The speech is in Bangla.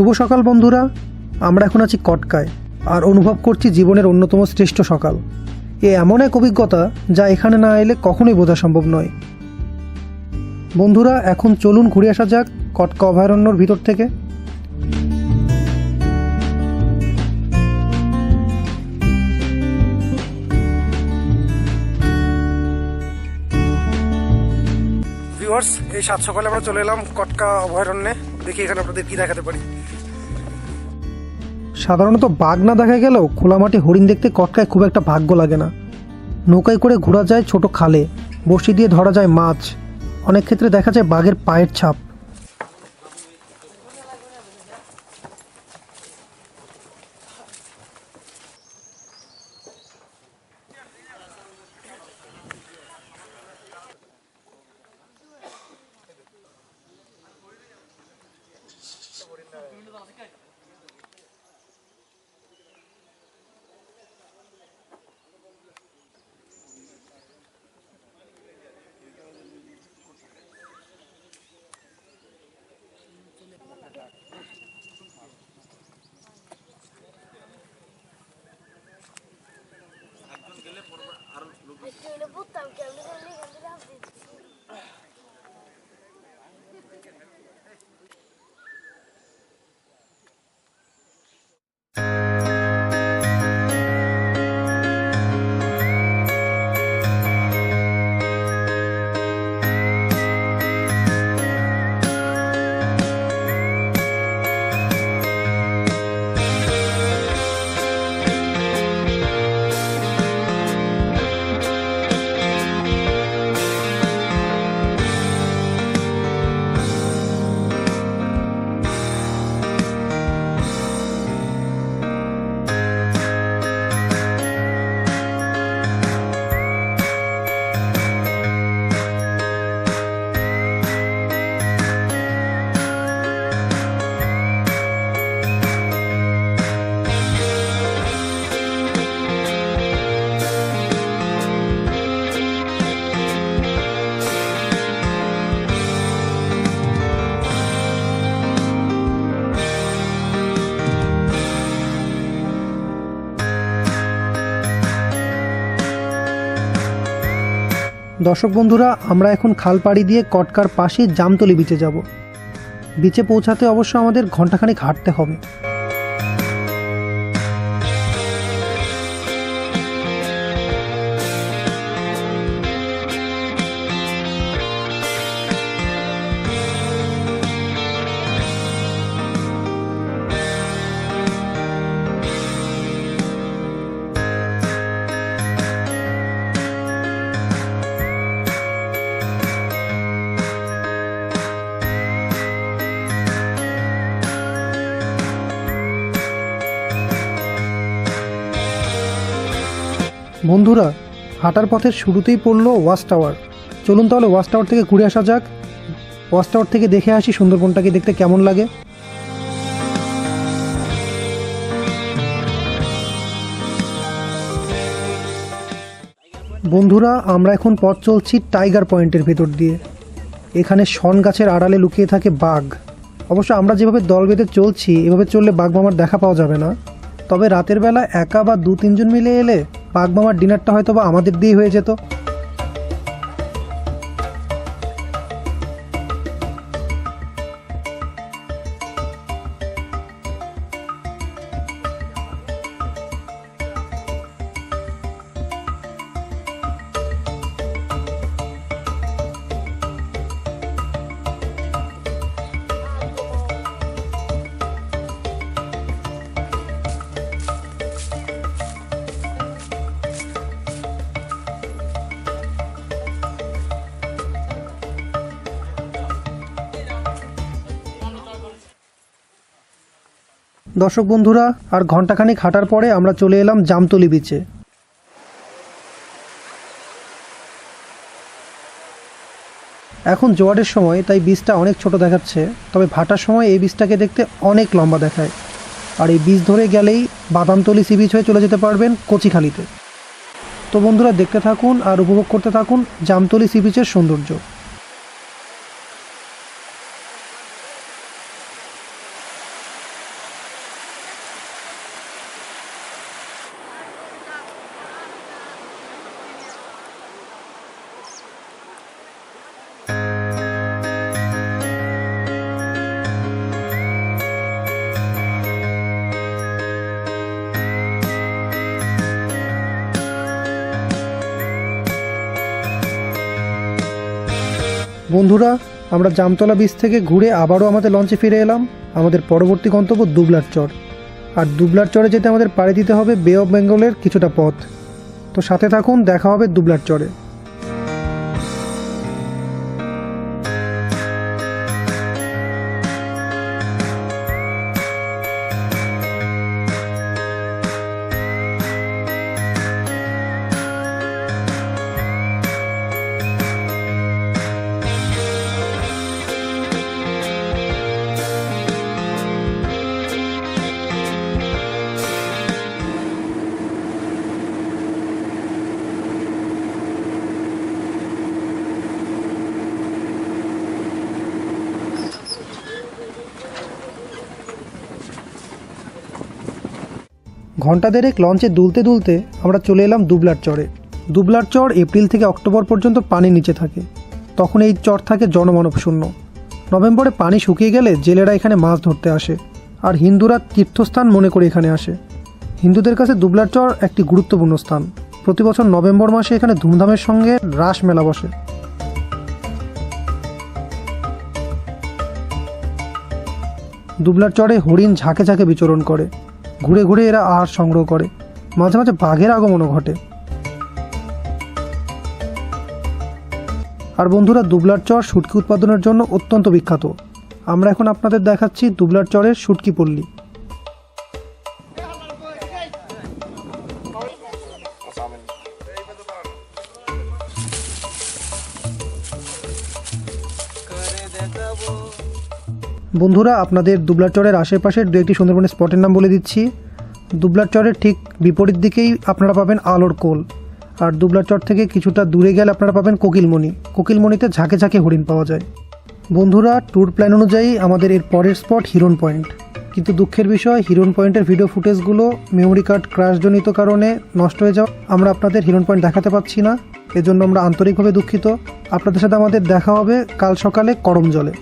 শুভ সকাল, বন্ধুরা। আমরা এখন আছি কটকায় আর অনুভব করছি জীবনের অন্যতম শ্রেষ্ঠ সকাল। এ এমন এক অভিজ্ঞতা যা এখানে না এলে কখনোই বোঝা সম্ভব নয়। বন্ধুরা, এখন চলুন ঘুরে আসা যাক কটকা অভয়ারণ্যর ভিতর থেকে। এই সাত সকালে আমরা চলে এলাম কটকা অভয়ারণ্যে। দেখি এখানে আপনাদের কি দেখাতে পারি। সাধারণত বাঘ না দেখা গেলেও খোলা মাঠে হরিণ দেখতে কটকায় খুব একটা ভাগ্য লাগে না। নৌকায় করে ঘোরা যায় ছোট খালে বসি দিয়ে ধরা যায় মাছ। অনেক ক্ষেত্রে দেখা যায় বাঘের পায়ের ছাপ। দর্শক বন্ধুরা, আমরা এখন খাল পাড়ি দিয়ে কটকার পাশে জামতলি বিচে যাব। বিচে পৌঁছাতে অবশ্য আমাদের ঘণ্টাখানেক হাঁটতে হবে। বন্ধুরা, হাঁটার পথের শুরুতেই পড়ল ওয়াচ টাওয়ার। চলুন তাহলে ওয়াচ টাওয়ার থেকে ঘুরে আসা যাক। ওয়াচ টাওয়ার থেকে দেখে আসি সুন্দরবনটাকে দেখতে কেমন লাগে। বন্ধুরা, আমরা এখন পথ চলছি টাইগার পয়েন্টের ভেতর দিয়ে। এখানে শন গাছের আড়ালে লুকিয়ে থাকে বাঘ। অবশ্য আমরা যেভাবে দল বেঁধে চলছি, এভাবে চললে বাঘ মামার দেখা পাওয়া যাবে না। তবে রাতের বেলা একা বা দু তিনজন মিলে এলে বাঘ মামার ডিনারটা হয়তো বা আমাদের দিয়েই হয়ে যেত। দর্শক বন্ধুরা, আর ঘন্টাখানিক হাঁটার পরে আমরা চলে এলাম জামতলি বিচে এখন জোয়ারের সময়, তাই বীজটা অনেক ছোট দেখাচ্ছে, তবে ভাটার সময় এই বীজটাকে দেখতে অনেক লম্বা দেখায়। আর এই বীজ ধরে গেলেই বাদামতলি সি বিচ হয়ে চলে যেতে পারবেন কচিখালিতে। তো বন্ধুরা, দেখতে থাকুন আর উপভোগ করতে থাকুন জামতলি সি বিচের সৌন্দর্য। বন্ধুরা, আমরা জামতলা বিচ থেকে ঘুরে আবারও আমাদের লঞ্চে ফিরে এলাম, আমাদের পরবর্তী গন্তব্য দুবলার চর। আর দুবলার চরে যেতে আমাদের পাড়ি দিতে হবে বে অফ বেঙ্গলের কিছুটা পথ। তো সাথে থাকুন, দেখা হবে দুবলার চরে। ঘণ্টা দেড়েক লঞ্চে দুলতে দুলতে আমরা চলে এলাম দুবলার চরে। দুবলার চর এপ্রিল থেকে অক্টোবর পর্যন্ত পানি নিচে থাকে। তখন এই চর থাকে জনমানব শূন্য। নভেম্বরে পানি শুকিয়ে গেলে জেলেরা এখানে মাছ ধরতে আসে আর হিন্দুরা তীর্থস্থান মনে করে এখানে আসে। হিন্দুদের কাছে দুবলার চর একটি গুরুত্বপূর্ণ স্থান। প্রতি বছর নভেম্বর মাসে এখানে ধুমধামের সঙ্গে রাস মেলা বসে। দুবলার চরে হরিণ ঝাঁকে ঝাঁকে বিচরণ করে। ঘুরে ঘুরে এরা আহার সংগ্রহ করে। মাঝে মাঝে বাঘের আগমনও ঘটে। আর বন্ধুরা, দুবলার চর শুটকি উৎপাদনের জন্য অত্যন্ত বিখ্যাত। আমরা এখন আপনাদের দেখাচ্ছি দুবলার চরের শুটকি পল্লী। বন্ধুরা, আপনাদের দুবলার চরের আশেপাশের দু একটি সুন্দরবনের স্পটের নাম বলে দিচ্ছি। দুবলার চরের ঠিক বিপরীত দিকেই আপনারা পাবেন আলোর কোল। আর দুবলার চর থেকে কিছুটা দূরে গেলে আপনারা পাবেন কোকিলমণি। কোকিলমণিতে ঝাঁকে ঝাঁকে হরিণ পাওয়া যায়। বন্ধুরা ট্যুর প্ল্যান অনুযায়ী আমাদের এর পরের স্পট হিরন পয়েন্ট কিন্তু দুঃখের বিষয় হিরন পয়েন্টের ভিডিও ফুটেজগুলো মেমোরি কার্ড ক্র্যাশজনিত কারণে নষ্ট হয়ে যাওয়া আমরা আপনাদের হিরন পয়েন্ট দেখাতে পাচ্ছি না। এজন্য আমরা আন্তরিকভাবে দুঃখিত। আপনাদের সাথে আমাদের দেখা হবে কাল সকালে করম জলে